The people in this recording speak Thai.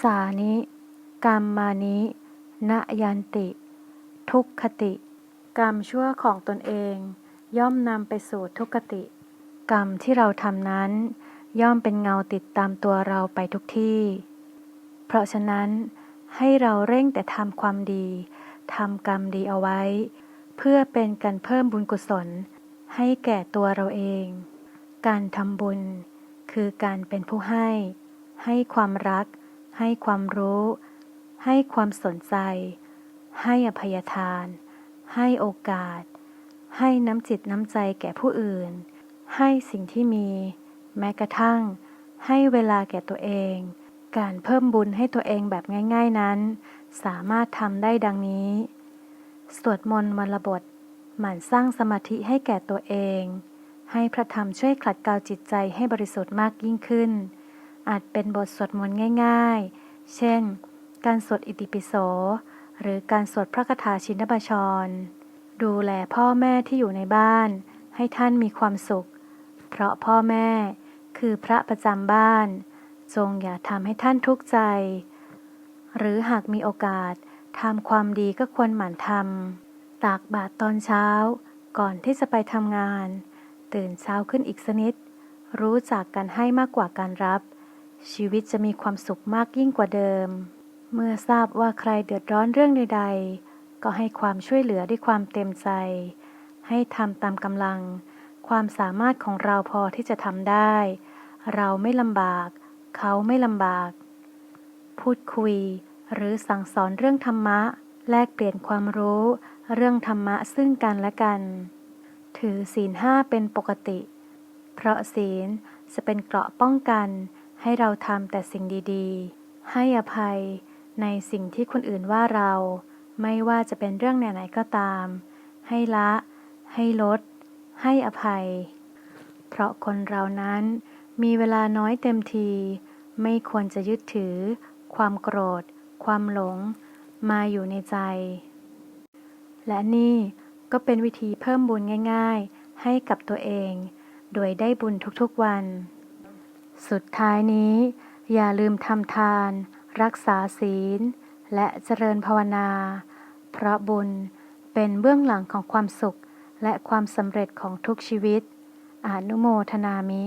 สานิกรรมมานินยันติ ทุกขติ กรรมชั่วของตนเอง ย่อมนำไปสู่ทุกขติ กรรมที่เราทำนั้น ย่อมเป็นเงาติดตามตัวเราไปทุกที่ เพราะฉะนั้น ให้เราเร่งแต่ทำความดีทำกรรมดีเอาไว้ เพื่อเป็นการเพิ่มบุญกุศล ให้แก่ตัวเราเอง การทำบุญ คือการเป็นผู้ให้ ให้ความรัก ให้ความรู้ ให้ความสนใจ ให้อภัยทาน ให้โอกาส ให้น้ำจิตน้ำใจแก่ผู้อื่น ให้สิ่งที่มี แม้กระทั่ง ให้เวลาแก่ตัวเอง การเพิ่มบุญให้ตัวเองแบบง่าย ๆนั้น สามารถทำได้ดังนี้ สวดมนต์วันละบท หมั่นสร้างสมาธิให้แก่ตัวเอง ให้พระธรรมช่วยขัดเกลาจิตใจให้บริสุทธิ์มากยิ่งขึ้น อาจเป็นบทสวดมนต์ง่าย ๆ เช่น การสวดอิติปิโส หรือการสวดพระคาถาชินบัญชร ดูแลพ่อแม่ที่อยู่ในบ้าน ให้ท่านมีความสุข เพราะพ่อแม่คือพระประจำบ้าน จงอย่าทำให้ท่านทุกข์ใจ หรือหากมีโอกาสทำความดีก็ควรหมั่นทำตากบาตรตอนเช้า ก่อนที่จะไปทำงาน ตื่นเช้าขึ้นอีกสนิด รู้จักการให้มากกว่าการรับ ชีวิตจะมีความสุขมากยิ่งกว่าเดิม เมื่อทราบว่าใครเดือดร้อนเรื่องใด ๆ ก็ให้ความช่วยเหลือด้วยความเต็มใจ ให้ทำตามกำลัง ความสามารถของเราพอที่จะทำได้ เราไม่ลำบาก เขาไม่ลำบาก พูดคุย หรือสั่งสอนเรื่องธรรมะ แลกเปลี่ยนความรู้ เรื่องธรรมะซึ่งกันและกัน ถือศีลห้าเป็นปกติ เพราะศีลจะเป็นเกราะป้องกัน ให้เราทำแต่สิ่งดีๆ ให้อภัยในสิ่งที่คนอื่นว่าเรา ไม่ว่าจะเป็นเรื่องไหนๆก็ตาม ให้ละ ให้ลด ให้อภัย เพราะคนเรานั้นมีเวลาน้อยเต็มที ไม่ควรจะยึดถือ ความโกรธ ความหลง มาอยู่ในใจ และนี่ก็เป็นวิธีเพิ่มบุญง่าย ๆ ให้กับตัวเอง โดยได้บุญทุกๆวัน สุดท้ายนี้ อย่าลืมทำทาน รักษาศีล และเจริญภาวนา เพราะบุญเป็นเบื้องหลังของความสุขและความสำเร็จของทุกชีวิต อนุโมทนามิ